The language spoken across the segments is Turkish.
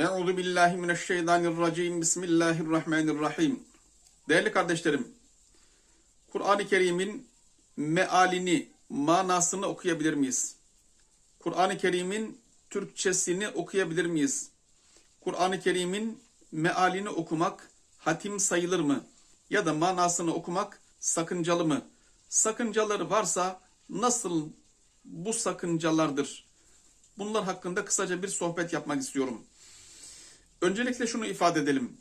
Euzu billahi mineşşeytanirracim. Bismillahirrahmanirrahim. Değerli kardeşlerim, Kur'an-ı Kerim'in mealini, manasını okuyabilir miyiz? Kur'an-ı Kerim'in Türkçesini okuyabilir miyiz? Kur'an-ı Kerim'in mealini okumak hatim sayılır mı? Ya da manasını okumak sakıncalı mı? Sakıncaları varsa nasıl bu sakıncalardır? Bunlar hakkında kısaca bir sohbet yapmak istiyorum. Öncelikle şunu ifade edelim.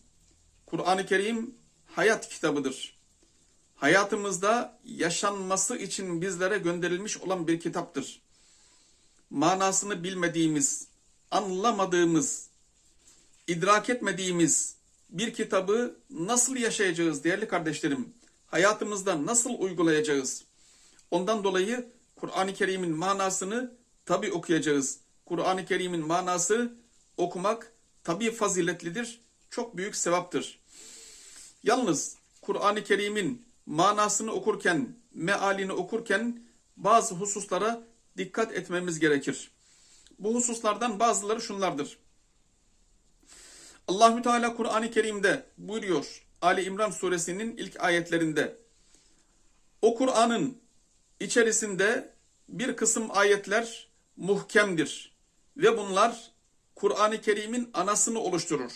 Kur'an-ı Kerim hayat kitabıdır. Hayatımızda yaşanması için bizlere gönderilmiş olan bir kitaptır. Manasını bilmediğimiz, anlamadığımız, idrak etmediğimiz bir kitabı nasıl yaşayacağız değerli kardeşlerim? Hayatımızda nasıl uygulayacağız? Ondan dolayı Kur'an-ı Kerim'in manasını tabi okuyacağız. Kur'an-ı Kerim'in manası okumak tabi faziletlidir, çok büyük sevaptır. Yalnız Kur'an-ı Kerim'in manasını okurken, mealini okurken bazı hususlara dikkat etmemiz gerekir. Bu hususlardan bazıları şunlardır. Allahü Teala Kur'an-ı Kerim'de buyuruyor Ali İmran suresinin ilk ayetlerinde. O Kur'an'ın içerisinde bir kısım ayetler muhkemdir ve bunlar Kur'an-ı Kerim'in anasını oluşturur.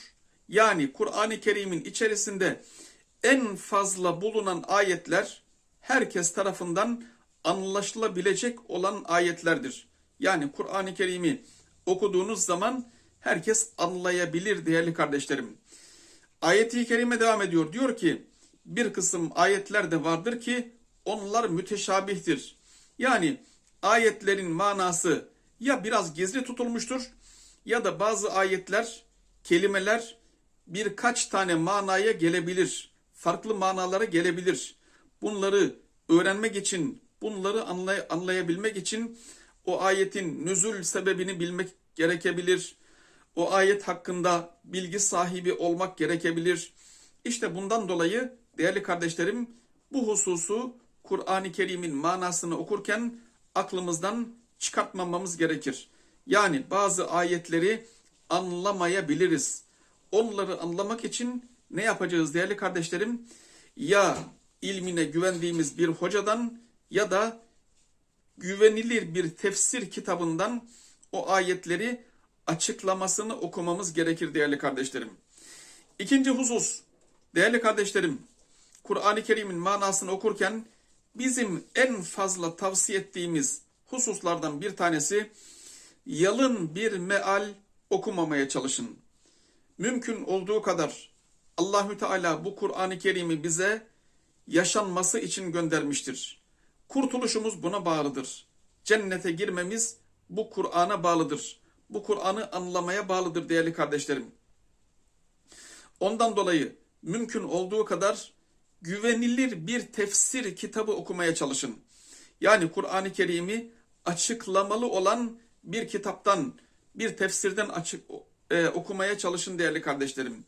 Yani Kur'an-ı Kerim'in içerisinde en fazla bulunan ayetler herkes tarafından anlaşılabilecek olan ayetlerdir. Yani Kur'an-ı Kerim'i okuduğunuz zaman herkes anlayabilir değerli kardeşlerim. Ayeti kerime devam ediyor. Diyor ki bir kısım ayetler de vardır ki onlar müteşabihtir. Yani ayetlerin manası ya biraz gizli tutulmuştur ya da bazı ayetler, kelimeler birkaç tane manaya gelebilir. Farklı manalara gelebilir. Bunları öğrenmek için, bunları anlay anlayabilmek için o ayetin nüzul sebebini bilmek gerekebilir. O ayet hakkında bilgi sahibi olmak gerekebilir. İşte bundan dolayı değerli kardeşlerim bu hususu Kur'an-ı Kerim'in manasını okurken aklımızdan çıkartmamamız gerekir. Yani bazı ayetleri anlamayabiliriz. Onları anlamak için ne yapacağız değerli kardeşlerim? Ya ilmine güvendiğimiz bir hocadan ya da güvenilir bir tefsir kitabından o ayetleri açıklamasını okumamız gerekir değerli kardeşlerim. İkinci husus, değerli kardeşlerim, Kur'an-ı Kerim'in manasını okurken bizim en fazla tavsiye ettiğimiz hususlardan bir tanesi yalın bir meal okumamaya çalışın. Mümkün olduğu kadar Allahü Teala bu Kur'an-ı Kerim'i bize yaşanması için göndermiştir. Kurtuluşumuz buna bağlıdır. Cennete girmemiz bu Kur'an'a bağlıdır. Bu Kur'an'ı anlamaya bağlıdır değerli kardeşlerim. Ondan dolayı mümkün olduğu kadar güvenilir bir tefsir kitabı okumaya çalışın. Yani Kur'an-ı Kerim'i açıklamalı olan bir kitaptan, bir tefsirden açık e, okumaya çalışın değerli kardeşlerim.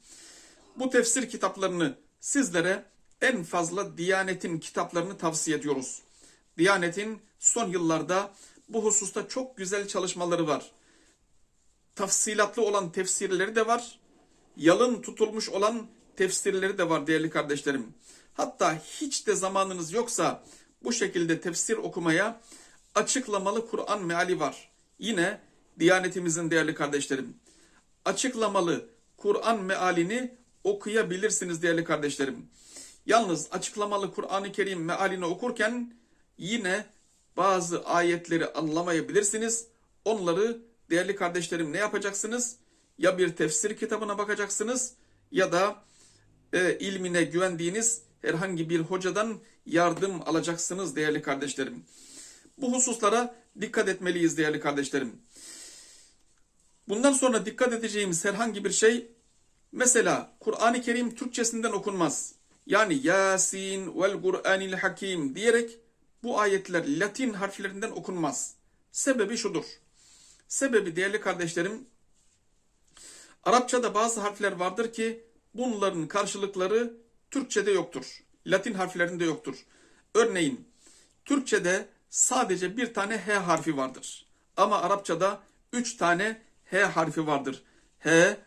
Bu tefsir kitaplarını sizlere en fazla Diyanet'in kitaplarını tavsiye ediyoruz. Diyanet'in son yıllarda bu hususta çok güzel çalışmaları var. Tafsilatlı olan tefsirleri de var. Yalın tutulmuş olan tefsirleri de var değerli kardeşlerim. Hatta hiç de zamanınız yoksa bu şekilde tefsir okumaya açıklamalı Kur'an meali var. Yine Diyanetimizin değerli kardeşlerim. Açıklamalı Kur'an mealini okuyabilirsiniz değerli kardeşlerim. Yalnız açıklamalı Kur'an-ı Kerim mealini okurken yine bazı ayetleri anlamayabilirsiniz. Onları değerli kardeşlerim ne yapacaksınız? Ya bir tefsir kitabına bakacaksınız ya da e, ilmine güvendiğiniz herhangi bir hocadan yardım alacaksınız değerli kardeşlerim. Bu hususlara dikkat etmeliyiz değerli kardeşlerim. Bundan sonra dikkat edeceğimiz herhangi bir şey mesela Kur'an-ı Kerim Türkçesinden okunmaz. Yani Yasin vel Kur'anil Hakim diyerek bu ayetler Latin harflerinden okunmaz. Sebebi şudur. Sebebi değerli kardeşlerim Arapçada bazı harfler vardır ki bunların karşılıkları Türkçede yoktur. Latin harflerinde yoktur. Örneğin Türkçede sadece bir tane H harfi vardır. Ama Arapçada üç tane H harfi vardır. H,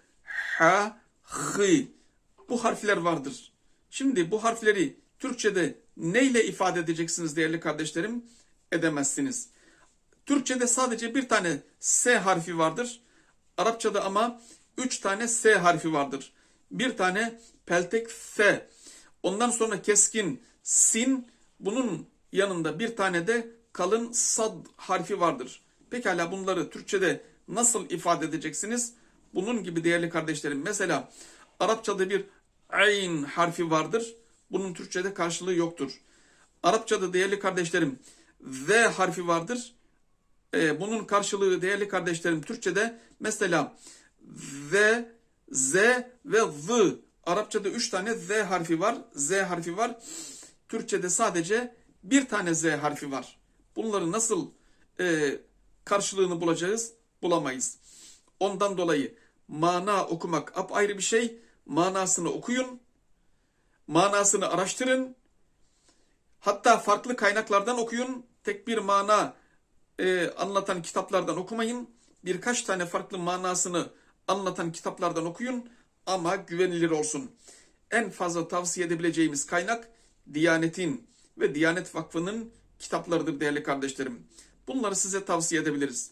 ha, hı. Bu harfler vardır. Şimdi bu harfleri Türkçe'de neyle ifade edeceksiniz değerli kardeşlerim? Edemezsiniz. Türkçe'de sadece bir tane S harfi vardır. Arapçada ama üç tane S harfi vardır. Bir tane peltek S. Ondan sonra keskin sin. Bunun yanında bir tane de kalın sad harfi vardır. Pekala bunları Türkçe'de nasıl ifade edeceksiniz? Bunun gibi değerli kardeşlerim. Mesela Arapçada bir ayn harfi vardır. Bunun Türkçe'de karşılığı yoktur. Arapçada değerli kardeşlerim Z harfi vardır. Ee, bunun karşılığı değerli kardeşlerim Türkçe'de mesela Z, Z ve Z. Arapçada üç tane Z harfi var. Z harfi var. Türkçe'de sadece bir tane Z harfi var. Bunları nasıl e, karşılığını bulacağız? Bulamayız. Ondan dolayı mana okumak apayrı bir şey. Manasını okuyun. Manasını araştırın. Hatta farklı kaynaklardan okuyun. Tek bir mana e, anlatan kitaplardan okumayın. Birkaç tane farklı manasını anlatan kitaplardan okuyun ama güvenilir olsun. En fazla tavsiye edebileceğimiz kaynak Diyanet'in ve Diyanet Vakfı'nın kitaplarıdır değerli kardeşlerim. Bunları size tavsiye edebiliriz.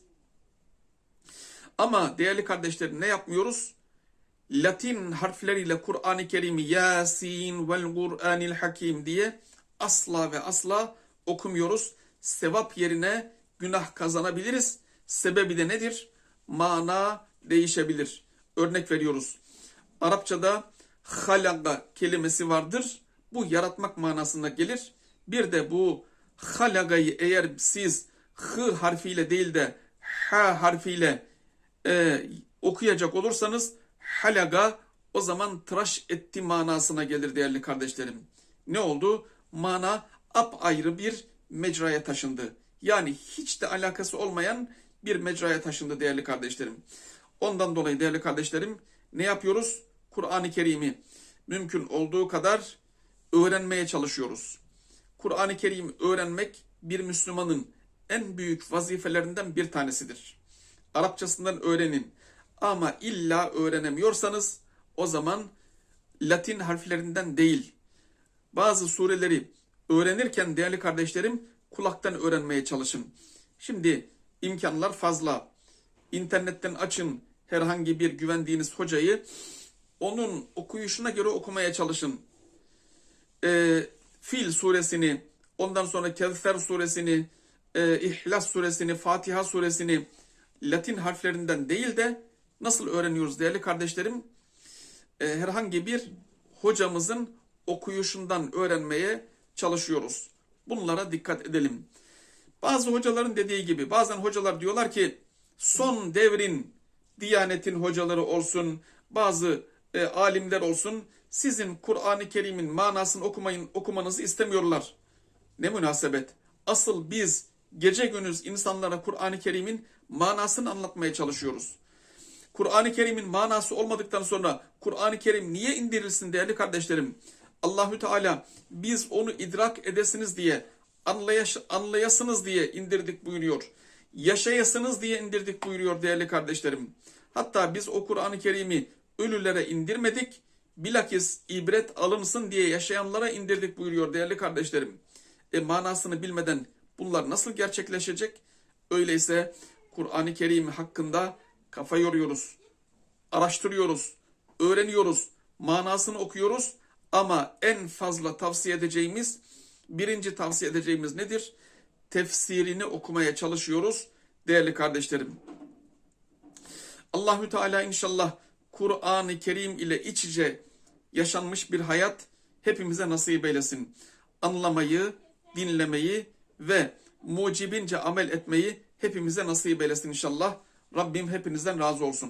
Ama değerli kardeşlerim ne yapmıyoruz? Latin harfleriyle Kur'an-ı Kerim'i Yasin vel Kur'anil Hakim diye asla ve asla okumuyoruz. Sevap yerine günah kazanabiliriz. Sebebi de nedir? Mana değişebilir. Örnek veriyoruz. Arapçada halaga kelimesi vardır. Bu yaratmak manasına gelir. Bir de bu halagayı eğer siz h harfiyle değil de h harfiyle e, okuyacak olursanız halaga o zaman tıraş etti manasına gelir değerli kardeşlerim. Ne oldu? Mana apayrı bir mecraya taşındı. Yani hiç de alakası olmayan bir mecraya taşındı değerli kardeşlerim. Ondan dolayı değerli kardeşlerim ne yapıyoruz? Kur'an-ı Kerim'i mümkün olduğu kadar öğrenmeye çalışıyoruz. Kur'an-ı Kerim öğrenmek bir Müslümanın en büyük vazifelerinden bir tanesidir. Arapçasından öğrenin. Ama illa öğrenemiyorsanız o zaman Latin harflerinden değil. Bazı sureleri öğrenirken değerli kardeşlerim kulaktan öğrenmeye çalışın. Şimdi imkanlar fazla. İnternetten açın herhangi bir güvendiğiniz hocayı. Onun okuyuşuna göre okumaya çalışın. Ee, Fil suresini, ondan sonra Kevser suresini, e, İhlas suresini, Fatiha suresini Latin harflerinden değil de nasıl öğreniyoruz değerli kardeşlerim? E, herhangi bir hocamızın okuyuşundan öğrenmeye çalışıyoruz. Bunlara dikkat edelim. Bazı hocaların dediği gibi bazen hocalar diyorlar ki son devrin Diyanetin hocaları olsun, bazı e, alimler olsun sizin Kur'an-ı Kerim'in manasını okumayın, okumanızı istemiyorlar. Ne münasebet. Asıl biz gece gündüz insanlara Kur'an-ı Kerim'in manasını anlatmaya çalışıyoruz. Kur'an-ı Kerim'in manası olmadıktan sonra Kur'an-ı Kerim niye indirilsin değerli kardeşlerim? Allahü Teala biz onu idrak edesiniz diye, anlayaş, anlayasınız diye indirdik buyuruyor. Yaşayasınız diye indirdik buyuruyor değerli kardeşlerim. Hatta biz o Kur'an-ı Kerim'i ölülere indirmedik, bilakis ibret alınsın diye yaşayanlara indirdik buyuruyor değerli kardeşlerim. E manasını bilmeden bunlar nasıl gerçekleşecek? Öyleyse Kur'an-ı Kerim hakkında kafa yoruyoruz, araştırıyoruz, öğreniyoruz, manasını okuyoruz ama en fazla tavsiye edeceğimiz, birinci tavsiye edeceğimiz nedir? Tefsirini okumaya çalışıyoruz değerli kardeşlerim. Allahü Teala inşallah Kur'an-ı Kerim ile iç içe yaşanmış bir hayat hepimize nasip eylesin. Anlamayı, dinlemeyi ve mucibince amel etmeyi hepimize nasip eylesin inşallah. Rabbim hepinizden razı olsun.